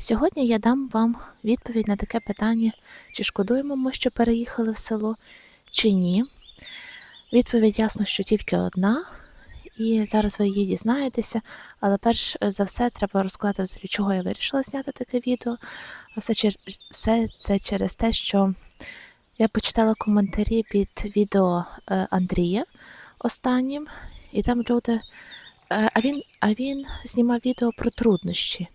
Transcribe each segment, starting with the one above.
Сьогодні я дам вам відповідь на таке питання, чи шкодуємо ми, що переїхали в село, чи ні. Відповідь ясно, що тільки одна, і зараз ви її дізнаєтеся, але перш за все треба розклати, взагалі, чого я вирішила зняти таке відео. Все, все це через те, що я почитала коментарі під відео е, Андрія останнім, і там люди. е, А він, а він знімав відео про труднощі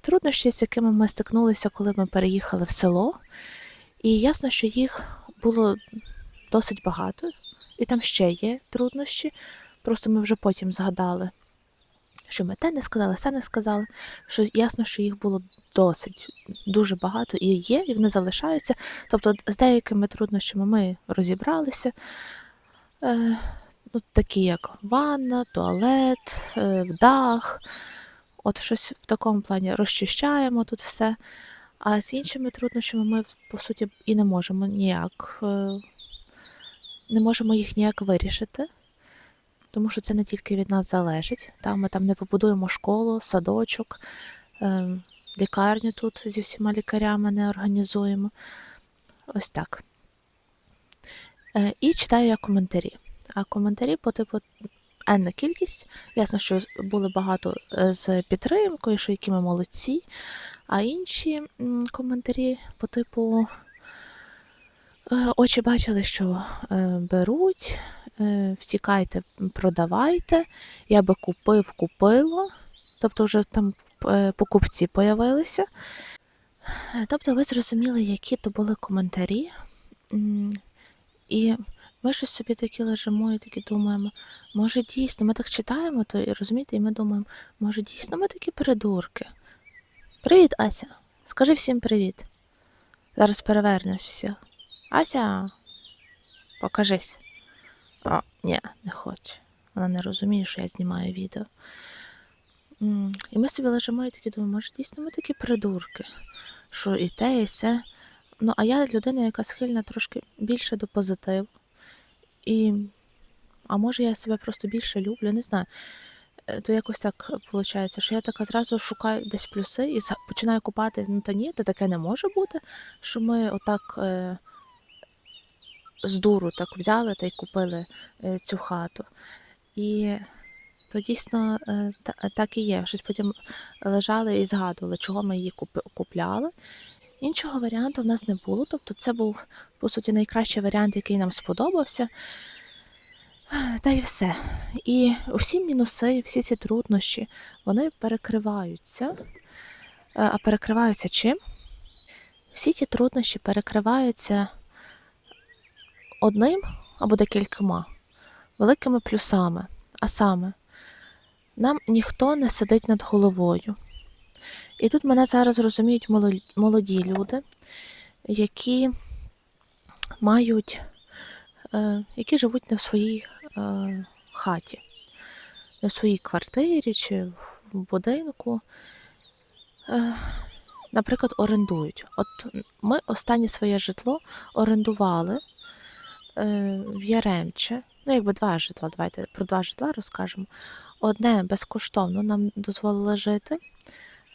труднощі, з якими ми стикнулися, коли ми переїхали в село. І ясно, що їх було досить багато, і там ще є труднощі. Просто ми вже потім згадали, що ми те не сказали, все не сказали. Що ясно, що їх було досить дуже багато і є, і вони залишаються. Тобто з деякими труднощами ми розібралися. Е, ну, такі як ванна, туалет, е, дах. От щось в такому плані розчищаємо тут все. А з іншими труднощами ми, по суті, і не можемо ніяк, е, не можемо їх ніяк вирішити, тому що це не тільки від нас залежить. Там ми там не побудуємо школу, садочок, е, лікарню тут зі всіма лікарями не організуємо. Ось так. Е, І читаю я коментарі. А коментарі по типу енна кількість. Ясно, що були багато е, з підтримкою, що які ми молодці. А інші коментарі по типу е, очі бачили, що е, беруть, втікайте, продавайте, я би купив, купила. Тобто вже там покупці появилися. Тобто ви зрозуміли, які то були коментарі. І ми щось собі такі лежимо і такі думаємо, може дійсно, ми так читаємо, то і розумієте, і ми думаємо, може дійсно ми такі придурки. Привіт, Ася. Скажи всім привіт. Зараз перевернеш всіх. Ася, покажись. О, ні, не хоче. Вона не розуміє, що я знімаю відео. І ми собі лежимо і такі думаємо, може дійсно ми такі придурки, що і те, і все. Ну, а я людина, яка схильна трошки більше до позитиву. І, а може, я себе просто більше люблю, не знаю. Е, То якось так виходить, що я така зразу шукаю десь плюси і починаю купати. Ну та ні, та таке не може бути, що ми отак е, з дуру так взяли та й купили е, цю хату. І то дійсно е, та- так і є. Щось потім лежали і згадували, чого ми її купляли. Іншого варіанту в нас не було. Тобто це був, по суті, найкращий варіант, який нам сподобався. Та й все. І всі мінуси, всі ці труднощі, вони перекриваються. Е, А перекриваються чим? Всі ті труднощі перекриваються одним або декількома великими плюсами. А саме, нам ніхто не сидить над головою. І тут мене зараз розуміють молоді- люди, які мають, е, які живуть не в своїй е, хаті, не в своїй квартирі чи в будинку. Е, наприклад, орендують. От ми останнє своє житло орендували в Яремче. Ну, якби два житла. Давайте про два житла розкажемо. Одне безкоштовно нам дозволили жити.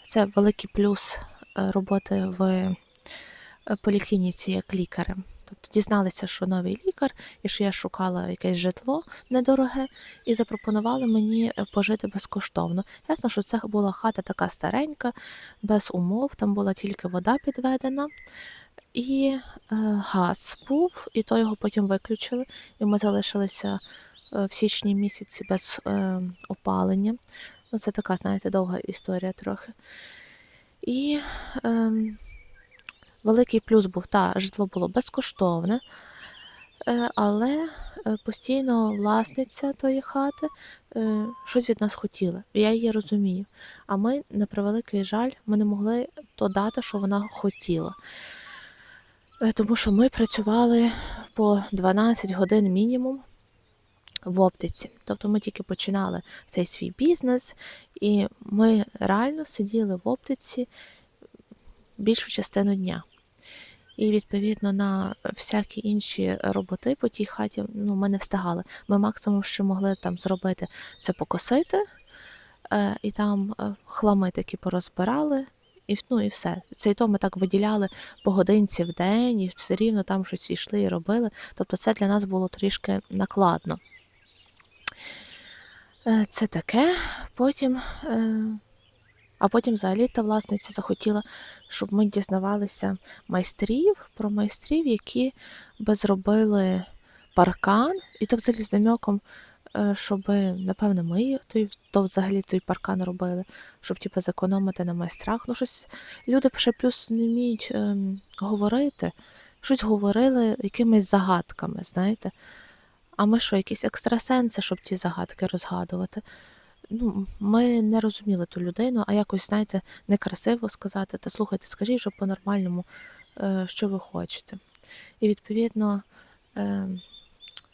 Це великий плюс е, роботи в е, поліклініці як лікарем. Тобто дізналися, що новий лікар, і що я шукала якесь житло недороге, і запропонували мені е, пожити безкоштовно. Ясно, що це була хата така старенька, без умов, там була тільки вода підведена. І е, газ був, і то його потім виключили, і ми залишилися в січні місяці без е, опалення. Ну, це така, знаєте, довга історія трохи. І ем, великий плюс був, та житло було безкоштовне, е, але е, постійно власниця тої хати е, щось від нас хотіла. Я її розумію. А ми, на превеликий жаль, ми не могли то дати, що вона хотіла. Е, Тому що ми працювали по 12 годин мінімум в оптиці. Тобто ми тільки починали цей свій бізнес, і ми реально сиділи в оптиці більшу частину дня. І відповідно на всякі інші роботи по тій хаті ну, ми не встигали. Ми максимум, що могли там зробити, це покосити, е, і там е, хлами такі порозбирали, І, ну, і все. Це і то ми так виділяли по годинці в день, і все рівно там щось йшли і робили. Тобто це для нас було трішки накладно. Е, Це таке. Потім, е, а потім взагалі та власниця захотіла, щоб ми дізнавалися майстрів про майстрів, які би зробили паркан, і то взагалі з намеком, е, щоб, напевно, ми той, то взагалі той паркан робили, щоб типу, зекономити на майстрах. Ну, щось люди ще плюс не вміють ем, говорити, щось говорили якимись загадками, знаєте. А ми що, якісь екстрасенси, щоб ті загадки розгадувати? Ну, ми не розуміли ту людину, а якось, знаєте, некрасиво сказати, та слухайте, скажіть вже по-нормальному, е, що ви хочете. І відповідно. Е,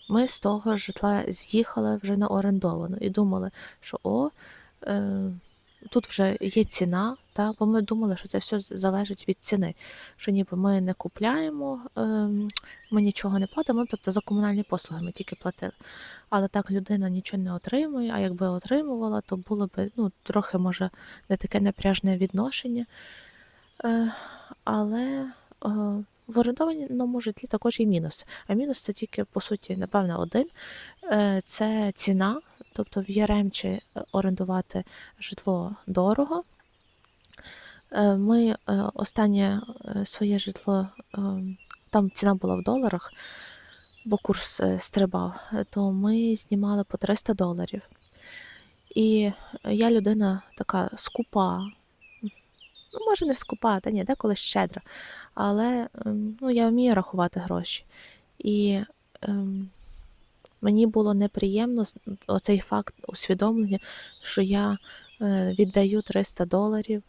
ми з того житла з'їхали вже на орендовану і думали, що о, е, тут вже є ціна, та, бо ми думали, що це все залежить від ціни. Що ніби ми не купляємо, е, ми нічого не платимо, тобто за комунальні послуги ми тільки платили. Але так людина нічого не отримує, а якби отримувала, то було б ну, трохи, може, не таке напряжне відношення. Е, але е, в орендованому житлі також є мінус. А мінус це тільки, по суті, напевно, один. Е, Це ціна. Тобто в Яремчі е, орендувати житло дорого. Е, Ми е, останнє своє житло, там ціна була в доларах, бо курс стрибав, то ми знімали по 300 доларів. І я людина така скупа, ну, може, не скупа, та ні, деколи щедра. Але ем, ну, я вмію рахувати гроші. І ем, мені було неприємно оцей факт усвідомлення, що я е, віддаю 300 доларів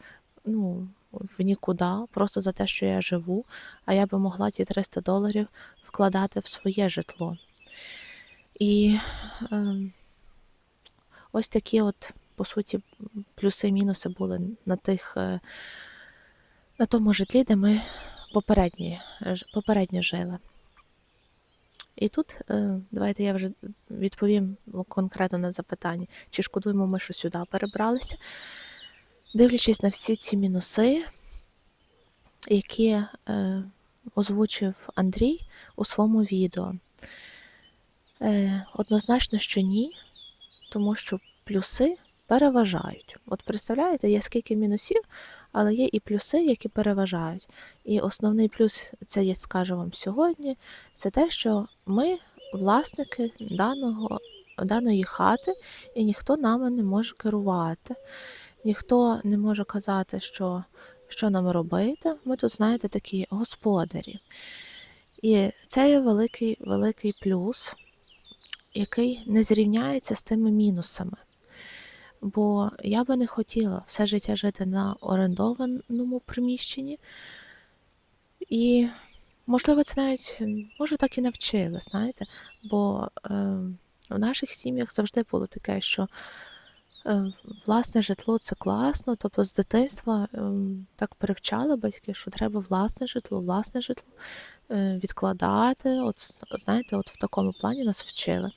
ну, в нікуди, просто за те, що я живу, а я би могла ті 300 доларів вкладати в своє житло. І ем, ось такі от, по суті, плюси-мінуси були на тих, е, на тому житлі, де ми попередні, ж- попередньо жили. І тут е, давайте я вже відповім конкретно на запитання, чи шкодуємо ми, що сюди перебралися. Дивлячись на всі ці мінуси, які е, озвучив Андрій у своєму відео. Е, однозначно, що ні, тому що плюси переважають. От представляєте, є скільки мінусів, але є і плюси, які переважають. І основний плюс, це я скажу вам сьогодні, це те, що ми власники даного, даної хати, і ніхто нами не може керувати, ніхто не може казати, що, що нам робити. Ми тут, знаєте, такі господарі. І це є великий, великий плюс, який не зрівняється з тими мінусами. Бо я би не хотіла все життя жити на орендованому приміщенні. І, можливо, це навіть може так і навчили, знаєте. Бо е, в наших сім'ях завжди було таке, що е, власне житло це класно. Тобто з дитинства ем, так привчали батьки, що треба власне житло, власне житло е, відкладати. От знаєте, от в такому плані нас вчили.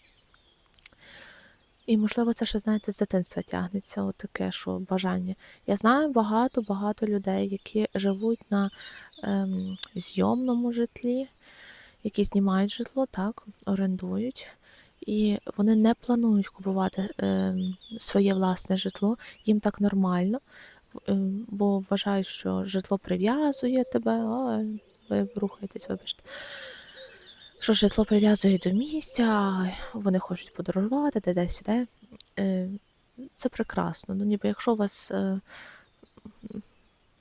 І, можливо, це ще, знаєте, з дитинства тягнеться, таке, що бажання. Я знаю багато-багато людей, які живуть на ем, зйомному житлі, які знімають житло, так, орендують. І вони не планують купувати ем, своє власне житло, їм так нормально, ем, бо вважають, що житло прив'язує тебе, а ви рухаєтесь, вибачте що житло прив'язує до місця, вони хочуть подорожувати, де десь де. Е, Це прекрасно. Ну, ніби якщо вас, е,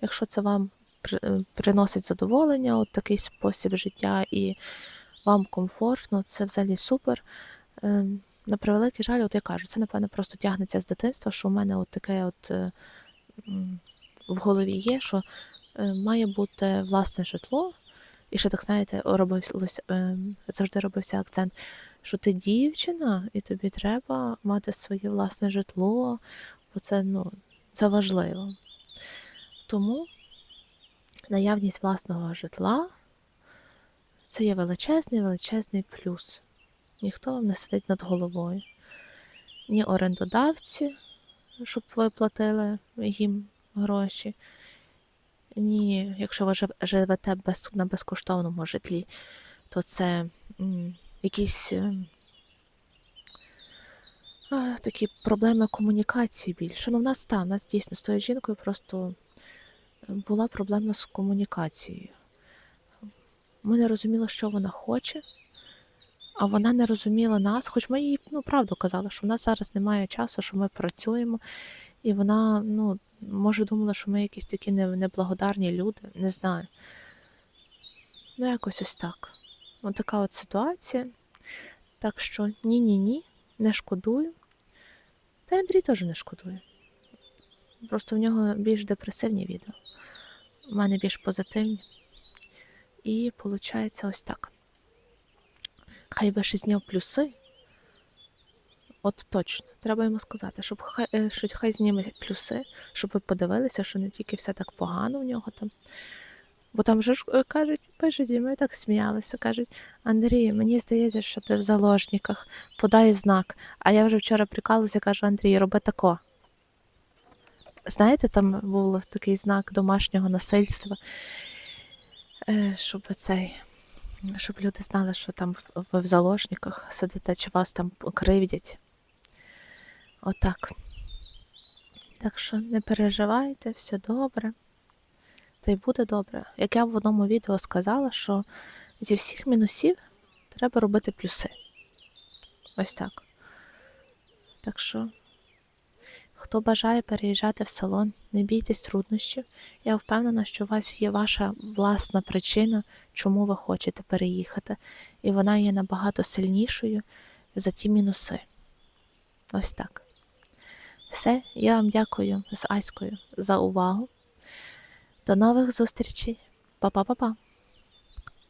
якщо це вам е, приносить задоволення, от такий спосіб життя, і вам комфортно, це взагалі супер. На превеликий жаль, от я кажу, це напевно просто тягнеться з дитинства, що у мене от таке от в голові є, що має бути власне житло, і ще так, знаєте, робився, ем, завжди робився акцент, що ти дівчина, і тобі треба мати своє власне житло, бо це, ну, це важливо. Тому наявність власного житла це є величезний, величезний плюс. Ніхто вам не сидить над головою. Ні орендодавці, щоб ви платили їм гроші, ні, якщо ви живете без, на безкоштовному житлі, то це якісь е, такі проблеми комунікації більше. Ну, в нас та, в нас дійсно з тою жінкою просто е, була проблема з комунікацією. Ми не розуміли, що вона хоче, а вона не розуміла нас, хоч ми їй ну, правду казали, що в нас зараз немає часу, що ми працюємо, і вона, ну, може, думала, що ми якісь такі неблагодарні люди, не знаю. Ну, якось ось так. Ось така от ситуація. Так що ні-ні-ні, не шкодую. Та Андрій теж не шкодує. Просто в нього більш депресивні відео. У мене більш позитивні. І виходить ось так. Хай би ще зняв плюси. От точно, треба йому сказати, щоб хай, е, що хай зніме плюси, щоб ви подивилися, що не тільки все так погано в нього там. Бо там же ж е, кажуть, пишуть, і ми так сміялися. Кажуть, Андрій, мені здається, що ти в заложниках, подай знак. А я вже вчора прикалувалася, кажу, Андрій, роби тако. Знаєте, там був такий знак домашнього насильства, е, щоб цей, щоб люди знали, що там ви в заложниках сидите, чи вас там кривдять. Отак. Так що не переживайте, все добре. Та й буде добре. Як я в одному відео сказала, що зі всіх мінусів треба робити плюси. Ось так. Так що, хто бажає переїжджати в салон, не бійтесь труднощів. Я впевнена, що у вас є ваша власна причина, чому ви хочете переїхати, і вона є набагато сильнішою за ті мінуси. Ось так. Все, я вам дякую з Аською за увагу. До нових зустрічей. Па-па-па-па.